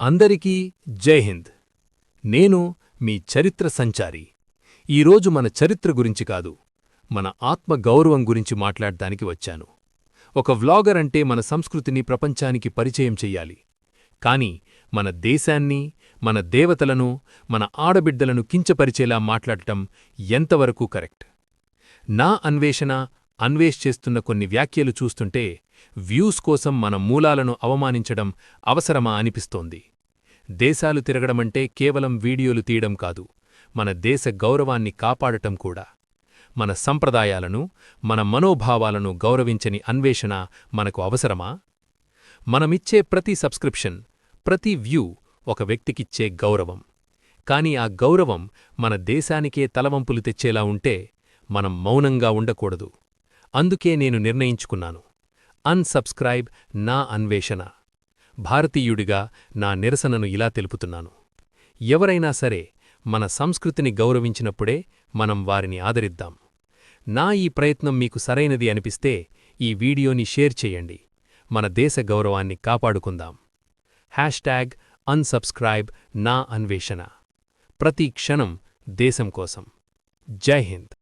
అందరికీ జై హింద్. నేను మీ చరిత్ర సంచారి. ఈరోజు మన చరిత్ర గురించి కాదు మన ఆత్మ గౌరవం గురించి మాట్లాడడానికి వచ్చాను. ఒక వ్లాగర్ అంటే మన సంస్కృతిని ప్రపంచానికి పరిచయం చెయ్యాలి. కాని మన దేశాన్ని మన దేవతలను మన ఆడబిడ్డలను కించపరిచేలా మాట్లాడటం ఎంతవరకు కరెక్ట్? నా అన్వేషణ అన్వేష్ చేస్తున్న కొన్ని వ్యాఖ్యలు చూస్తుంటే వ్యూస్ కోసం మన మూలాలను అవమానించడం అవసరమా అనిపిస్తోంది. దేశాలు తిరగడమంటే కేవలం వీడియోలు తీయడం కాదు మన దేశ గౌరవాన్ని కాపాడటం కూడా. మన సంప్రదాయాలను మన మనోభావాలను గౌరవించని అన్వేషణ మనకు అవసరమా? మనమిచ్చే ప్రతి సబ్స్క్రిప్షన్ ప్రతి వ్యూ ఒక వ్యక్తికిచ్చే గౌరవం. కాని ఆ గౌరవం మన దేశానికే తలవంపులు తెచ్చేలా ఉంటే మనం మౌనంగా ఉండకూడదు. అందుకే నేను నిర్ణయించుకున్నాను. అన్సబ్స్క్రైబ్ నా అన్వేషణ. భారతీయుడిగా నా నిరసనను ఇలా తెలుపుతున్నాను. ఎవరైనా సరే మన సంస్కృతిని గౌరవించినప్పుడే మనం వారిని ఆదరిద్దాం. నా ఈ ప్రయత్నం మీకు సరైనది అనిపిస్తే ఈ వీడియోని షేర్ చేయండి. మన దేశ గౌరవాన్ని కాపాడుకుందాం. హ్యాష్ట్యాగ్ అన్సబ్స్క్రైబ్ నా అన్వేషణ. ప్రతి క్షణం దేశం కోసం. జై హింద్.